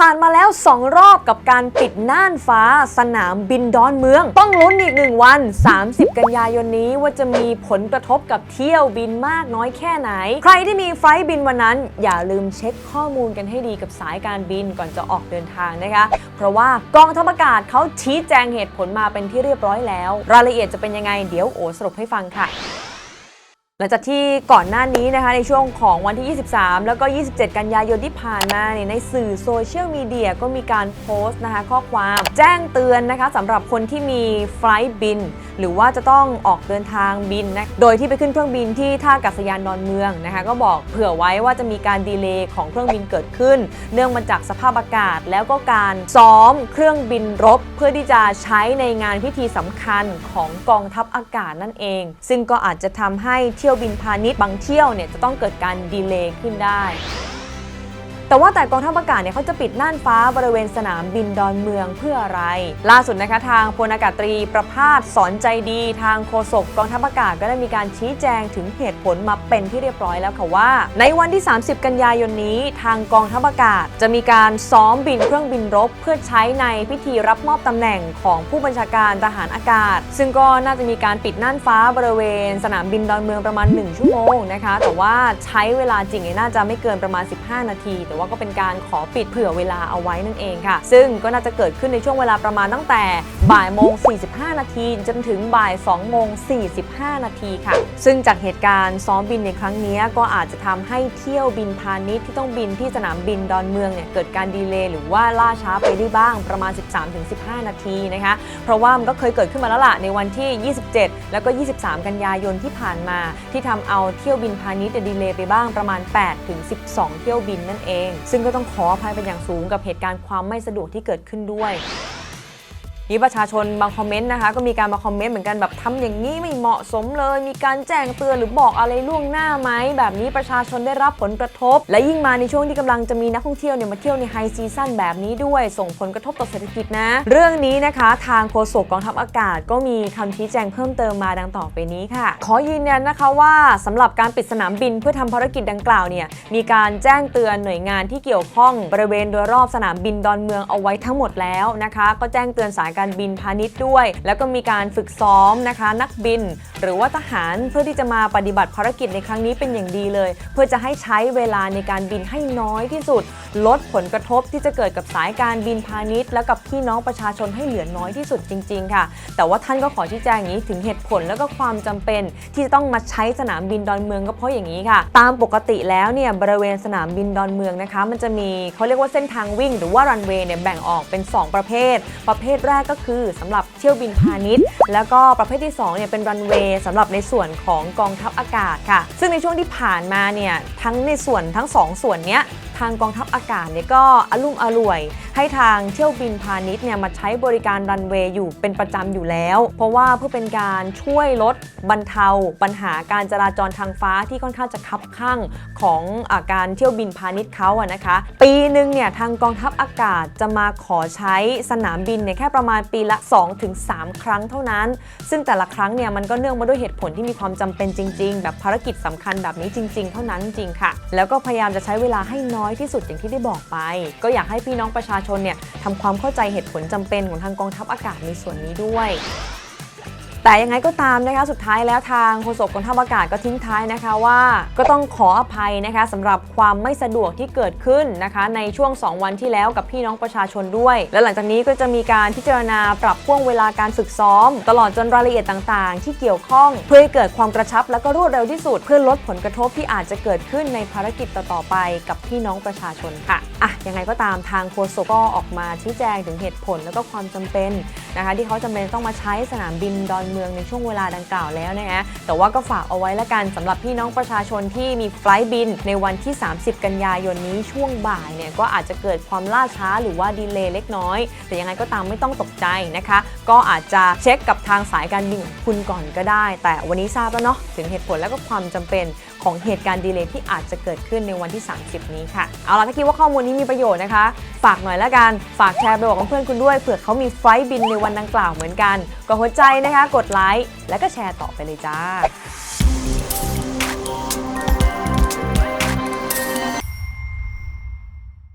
ผ่านมาแล้ว 2 รอบกับการปิดน่านฟ้า สนามบินดอนเมือง ต้องลุ้นอีกหนึ่งวัน 30 กันยายนนี้ว่าจะมีผลกระทบกับเที่ยวบินมากน้อยแค่ไหน ใครที่มีไฟล์บินวันนั้น อย่าลืมเช็คข้อมูลกันให้ดีกับสายการบินก่อนจะออกเดินทางนะคะ เพราะว่ากองทัพอากาศเขาชี้แจงเหตุผลมาเป็นที่เรียบร้อยแล้ว รายละเอียดจะเป็นยังไงเดี๋ยวโอสรุปให้ฟังค่ะ หลังจากที่ก่อนหน้านี้นะคะในช่วงของวันที่ 23 แล้วก็ 27 กันยายนที่ผ่านมาเนี่ยในสื่อโซเชียลมีเดียก็มีการโพสต์นะคะข้อความแจ้งเตือนนะคะสำหรับคนที่มีไฟล์บิน หรือว่าจะต้องออกเดินทางบินนะโดยที่ไปขึ้นเครื่องบินที่ท่าอากาศยานดอนเมืองนะคะก็บอกเผื่อไว้ว่าจะมีการดีเลย์ของเครื่องบินเกิดขึ้น เนื่องมาจากสภาพอากาศ แล้วก็การซ้อมเครื่องบินรบ เพื่อที่จะใช้ในงานพิธีสำคัญของกองทัพอากาศนั่นเอง ซึ่งก็อาจจะทำให้ที่ยวบินพาณิชย์บางเที่ยวเนี่ยจะต้องเกิดการดีเลย์ขึ้นได้ แต่ว่าแต่กองทัพอากาศเนี่ยเขาจะปิดน่านฟ้าบริเวณสนามบินดอนเมืองเพื่ออะไร ล่าสุดนะคะทางพลอากาศตรีประภาสสอนใจดี ทางโฆษกกองทัพอากาศก็ได้มีการชี้แจงถึงเหตุผลมาเป็นที่เรียบร้อยแล้วค่ะว่า ในวันที่ 30 กันยายนนี้ทางกองทัพอากาศ จะมีการซ้อมบินเครื่องบินรบ เพื่อใช้ในพิธีรับมอบตำแหน่งของผู้บัญชาการทหารอากาศ ซึ่งก็น่าจะมีการปิดน่านฟ้าบริเวณ สนามบินดอนเมืองประมาณ 1 ชั่วโมงนะคะแต่ว่าใช้เวลาจริงเนี่ยน่าจะไม่เกินประมาณ 15 นาทีแต่ว่าก็เป็นการขอปิดเผื่อเวลาเอาไว้นั่นเองค่ะ ซึ่งก็น่าจะเกิดขึ้นในช่วงเวลาประมาณตั้งแต่ บ่ายโมง 45 นาทีจนถึงบ่าย2โมง 45 นาทีค่ะ ซึ่งจากเหตุการณ์ซ้อมบินในครั้งนี้ก็อาจจะทำให้เที่ยวบินพาณิชย์ที่ต้องบินที่สนามบินดอนเมืองเนี่ยเกิดการดีเลย์หรือว่าล่าช้าไปได้บ้างประมาณ 13-15 นาทีนะคะ เพราะว่ามันก็เคยเกิดขึ้นมาแล้วล่ะในวันที่ 27 แล้วก็ 23 กันยายนที่ผ่านมา ที่ทำเอาเที่ยวบินพาณิชย์ดีเลย์ไปบ้างประมาณ 8-12 เที่ยวบินนั่นเอง ซึ่งก็ต้องขออภัยเป็นอย่างสูงกับเหตุการณ์ความไม่สะดวกที่เกิดขึ้นด้วย มีประชาชนบางคอมเมนต์นะคะ ก็มีการมาคอมเมนต์เหมือนกันแบบทำอย่างนี้ไม่เหมาะสมเลย มีการแจ้งเตือนหรือบอกอะไรล่วงหน้าไหมแบบนี้ประชาชนได้รับผลกระทบ และยิ่งมาในช่วงที่กำลังจะมีนักท่องเที่ยวเนี่ยมาเที่ยวในไฮซีซั่นแบบนี้ด้วย ส่งผลกระทบต่อเศรษฐกิจนะ เรื่องนี้นะคะทางโฆษกกองทัพอากาศ ก็มีคำชี้แจงเพิ่มเติมมาดังต่อไปนี้ค่ะ ขอยืนยันนะคะว่าสำหรับการปิดสนามบินเพื่อทำภารกิจดังกล่าวเนี่ยมีการแจ้งเตือนหน่วยงานที่เกี่ยวข้องบริเวณโดยรอบสนามบินดอนเมืองเอาไว้ทั้งหมดแล้วนะคะ ก็แจ้งเตือนสายการบินพาณิชย์ด้วย แล้วก็มีการฝึกซ้อมนะคะ นักบิน หรือว่าทหารเพื่อที่จะมาปฏิบัติภารกิจในครั้งนี้เป็นอย่างดีเลย เพื่อจะให้ใช้เวลาในการบินให้น้อยที่สุด ลดผลกระทบที่จะเกิดกับสายการบินพาณิชย์ และกับพี่น้องประชาชนให้เหลือน้อยที่สุดจริง ๆ ค่ะ แต่ว่าท่านก็ขอชี้แจงอย่างนี้ถึงเหตุผลและก็ความจำเป็น ที่จะต้องมาใช้สนามบินดอนเมืองก็เพราะอย่างนี้ค่ะ ตามปกติแล้วเนี่ยบริเวณสนามบินดอนเมืองนะคะ มันจะมีเขาเรียกว่าเส้นทางวิ่ง หรือว่ารันเวย์เนี่ยแบ่งออกเป็น 2 ประเภท ประเภทแรกก็คือสำหรับเที่ยวบินพาณิชย์ แล้วก็ประเภทที่2เนี่ยเป็นรันเวย์สำหรับในส่วนของกองทัพอากาศค่ะ ซึ่งในช่วงที่ผ่านมาเนี่ยทั้งในส่วนทั้งสองส่วนเนี้ย ทางกองทัพอากาศเนี่ยก็อลุ่มอล่วย ให้ทางเที่ยวบินพาณิชย์เนี่ยมาใช้บริการรันเวย์อยู่เป็นประจำอยู่แล้ว เพราะว่าเพื่อเป็นการช่วยลดบรรเทา ปัญหาการจราจรทางฟ้าที่ค่อนข้างจะคับข้างของอาการเที่ยวบินพาณิชย์เขาอะนะคะ ปีหนึ่งเนี่ยทางกองทัพอากาศจะมาขอใช้สนามบินเนี่ยแค่ประมาณปีละ 2-3 ครั้งเท่านั้น ซึ่งแต่ละครั้งเนี่ยมันก็เนื่องมาด้วยเหตุผลที่มีความจำเป็นจริง ๆ แบบภารกิจสำคัญแบบนี้จริง ๆ เท่านั้นจริงค่ะ แล้วก็พยายามจะใช้เวลาให้น้อยที่สุดอย่างที่ได้บอกไป ก็อยากให้พี่น้องประชาชนเนี่ยทำความเข้าใจเหตุผลจำเป็นของทางกองทัพอากาศในส่วนนี้ด้วย แต่ยังไงก็ตามนะคะสุดท้ายแล้วทางโฆษกกองทัพอากาศก็ทิ้งท้ายนะคะว่าก็ต้องขออภัยนะคะสำหรับความไม่สะดวกที่เกิดขึ้นนะคะ ในช่วง 2 วันที่แล้วกับพี่น้องประชาชนด้วย และหลังจากนี้ก็จะมีการพิจารณาปรับพ่วงเวลาการฝึกซ้อม ตลอดจนรายละเอียดต่างๆ ที่เกี่ยวข้อง เพื่อให้เกิดความกระชับและก็รวดเร็วที่สุด เพื่อลดผลกระทบที่อาจจะเกิดขึ้นในภารกิจต่อๆไปกับพี่น้องประชาชนค่ะอะยังไงก็ตามทางโฆษกก็ออกมาชี้แจงถึงเหตุผลและก็ความจำเป็นนะคะ ที่เขาจำเป็นต้องมาใช้สนามบินดอนเมืองในช่วงเวลาดังกล่าวแล้วนะคะแต่ว่าก็ฝากเอาไว้ละกันสำหรับพี่น้องประชาชนที่มีไฟล์บิน ในวันที่ 30 กันยายนนี้ช่วงบ่ายเนี่ยก็อาจจะเกิดความล่าช้าหรือว่าดีเลย์เล็กน้อย แต่ยังไงก็ตามไม่ต้องตกใจนะคะ ก็อาจจะเช็คกับทางสายการบินของคุณก่อนก็ได้ แต่วันนี้ทราบแล้วเนาะถึงเหตุผลและก็ความจำเป็นของเหตุการณ์ดีเลย์ที่อาจจะเกิดขึ้นในวันที่ 30 นี้ค่ะ เอาล่ะถ้าคิดว่าข้อมูลนี้มีประโยชน์นะคะ ฝากหน่อยละกัน ฝากแชร์ไปบอกเพื่อนคุณด้วยเผื่อเขามีไฟล์บินในวันดังกล่าวเหมือนกันกดหัวใจนะคะ กดไลค์และก็แชร์ต่อไปเลยจ้า